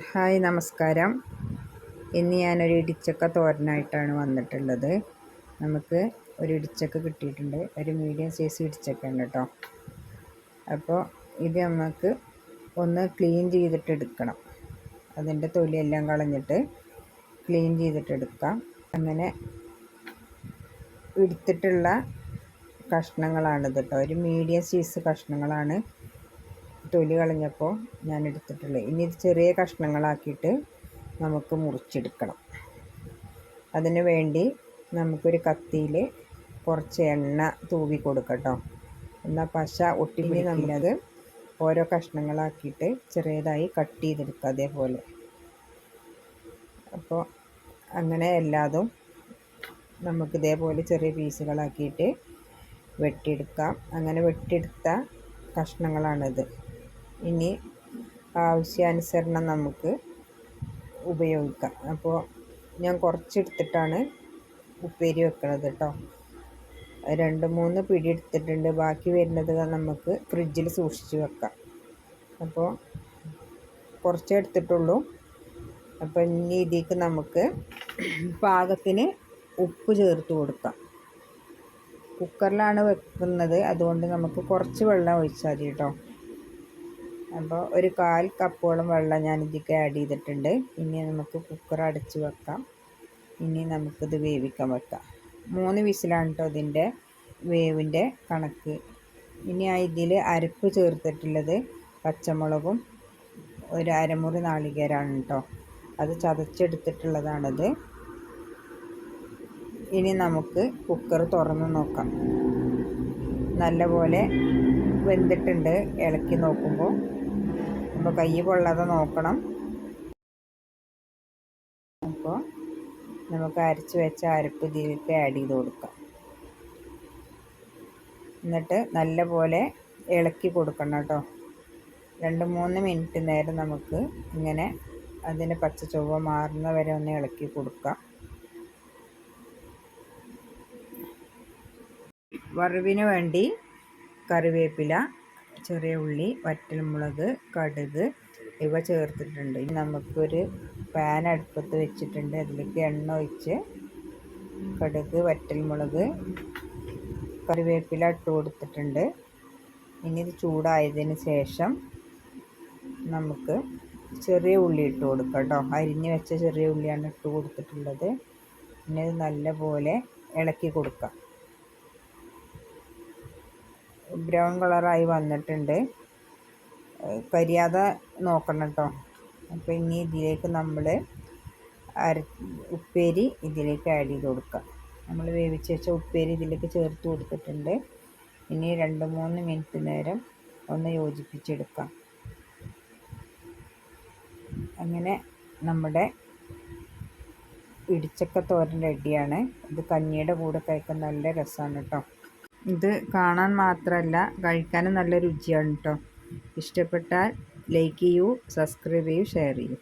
Hi നമസ്കാരം. ഇന്ന് ഞാനൊരു ഇടിച്ചക്ക തോരനായിട്ടാണ് വന്നിട്ടുള്ളത്. നമുക്ക് ഒരു ഇടിച്ചക്ക കിട്ടിയിട്ടുണ്ട്. ഒരു മീഡിയം സൈസ് ഇടിച്ചക്ക ഉണ്ട് കേട്ടോ. അപ്പോൾ ഇത് നമുക്ക് ഒന്ന് ക്ലീൻ ചെയ്തിട്ട് എടുക്കണം അതിന്റെ തൊലിയെല്ലാം കളഞ്ഞിട്ട് ക്ലീൻ ചെയ്തിട്ട് എടുക്കാം അങ്ങനെ എടുത്തിട്ടുള്ള കഷ്ണങ്ങളാണിത് കേട്ടോ. ഒരു മീഡിയം സൈസ് കഷ്ണങ്ങളാണ് തൊലി കളഞ്ഞപ്പോൾ ഞാൻ എടുത്തിട്ടുള്ളത് ഇനി ഇത് ചെറിയ കഷ്ണങ്ങളാക്കിയിട്ട് നമുക്ക് മുറിച്ചെടുക്കണം. അതിന് വേണ്ടി നമുക്കൊരു കത്തിയിൽ കുറച്ച് എണ്ണ തൂവി കൊടുക്കട്ടോ. എന്നാൽ പശ ഒട്ടിപ്പിടി നമ്മളത് ഓരോ കഷ്ണങ്ങളാക്കിയിട്ട് ചെറിയതായി കട്ട് ചെയ്തെടുക്കുക അതേപോലെ. അപ്പോൾ അങ്ങനെ എല്ലാതും നമുക്ക് ഇതേപോലെ ചെറിയ പീസുകളാക്കിയിട്ട് വെട്ടിയെടുക്കാം. അങ്ങനെ വെട്ടിയെടുത്ത കഷ്ണങ്ങളാണിത്. ഇനി ആവശ്യാനുസരണം നമുക്ക് ഉപയോഗിക്കാം. അപ്പോൾ ഞാൻ കുറച്ചെടുത്തിട്ടാണ് ഉപ്പേരി വെക്കണത് കേട്ടോ. രണ്ട് മൂന്ന് പിടി എടുത്തിട്ടുണ്ട്. ബാക്കി വരുന്നത് നമുക്ക് ഫ്രിഡ്ജിൽ സൂക്ഷിച്ച് വെക്കാം. അപ്പോൾ കുറച്ചേ എടുത്തിട്ടുള്ളൂ. അപ്പോൾ ഇനി ഇതിലേക്ക് നമുക്ക് പാകത്തിന് ഉപ്പ് ചേർത്ത് കൊടുക്കാം. കുക്കറിലാണ് വെക്കുന്നത്. അതുകൊണ്ട് നമുക്ക് കുറച്ച് വെള്ളം ഒഴിച്ചാൽ മതി കേട്ടോ. അപ്പോൾ ഒരു കാൽ കപ്പോളം വെള്ളം ഞാൻ ഇതിലേക്ക് ആഡ് ചെയ്തിട്ടുണ്ട്. ഇനി നമുക്ക് കുക്കർ അടച്ച് വെക്കാം. ഇനി നമുക്കിത് വേവിക്കാൻ വെക്കാം. മൂന്ന് വിസിലാണ് കേട്ടോ ഇതിന്റെ വേവിന്റെ കണക്ക്. ഇനി ആ ഇതിൽ അരപ്പ് ചേർത്തിട്ടുള്ളത് പച്ചമുളകും ഒരു അരമുറി നാളികേരാണ് കേട്ടോ അത് ചതച്ചെടുത്തിട്ടുള്ളതാണത്. ഇനി നമുക്ക് കുക്കർ തുറന്ന് നോക്കാം. നല്ലപോലെ വെന്തിട്ടുണ്ട്. ഇളക്കി നോക്കുമ്പോൾ അപ്പോൾ കൈ പൊള്ളാതെ നോക്കണം. അപ്പോൾ നമുക്ക് അരച്ച് വെച്ച അരപ്പ് ഇതിലേക്ക് ആഡ് ചെയ്ത് കൊടുക്കാം. എന്നിട്ട് നല്ലപോലെ ഇളക്കി കൊടുക്കണം കേട്ടോ. രണ്ട് മൂന്ന് മിനിറ്റ് നേരം നമുക്ക് ഇങ്ങനെ അതിന്റെ പച്ച ചൊവ്വ മാറുന്ന വരെ ഒന്ന് ഇളക്കി കൊടുക്കാം. വറവിന് വേണ്ടി കറിവേപ്പില ചെറിയ ഉള്ളി വറ്റൽമുളക് കടുക് ഇവ ചേർത്തിട്ടുണ്ട്. ഇനി നമുക്കൊരു പാൻ അടുപ്പത്ത് വെച്ചിട്ടുണ്ട്. അതിലേക്ക് എണ്ണ ഒഴിച്ച് കടുക് വറ്റൽമുളക് കറിവേപ്പില ഇട്ട് കൊടുത്തിട്ടുണ്ട്. ഇനി ഇത് ചൂടായതിന് ശേഷം നമുക്ക് ചെറിയ ഉള്ളി ഇട്ട് കൊടുക്കാം കേട്ടോ. അരിഞ്ഞ് വെച്ച ചെറിയ ഉള്ളിയാണ് ഇട്ട് കൊടുത്തിട്ടുള്ളത്. പിന്നെ ഇത് നല്ലപോലെ ഇളക്കി കൊടുക്കാം. ബ്രൗൺ കളറായി വന്നിട്ടുണ്ട്. കരിയാതെ നോക്കണം കേട്ടോ അപ്പോൾ ഇനി ഇതിലേക്ക് നമ്മൾ അര ഉപ്പേരി ഇതിലേക്ക് ആഡ് ചെയ്ത് കൊടുക്കാം. നമ്മൾ വേവിച്ച് വെച്ച ഉപ്പേരി ഇതിലേക്ക് ചേർത്ത് കൊടുത്തിട്ടുണ്ട്. ഇനി രണ്ട് മൂന്ന് മിനിറ്റ് നേരം ഒന്ന് യോജിപ്പിച്ചെടുക്കാം. അങ്ങനെ നമ്മുടെ ഇടിച്ചക്ക തോരൻ റെഡിയാണ് ഇത് കഞ്ഞിയുടെ കൂടെ കഴിക്കാൻ നല്ല രസമാണ് കേട്ടോ ഇത് കാണാൻ മാത്രമല്ല കഴിക്കാനും നല്ല രുചിയാണ് കേട്ടോ ഇഷ്ടപ്പെട്ടാൽ ലൈക്ക് ചെയ്യൂ സബ്സ്ക്രൈബ് ചെയ്യൂ ഷെയർ ചെയ്യൂ.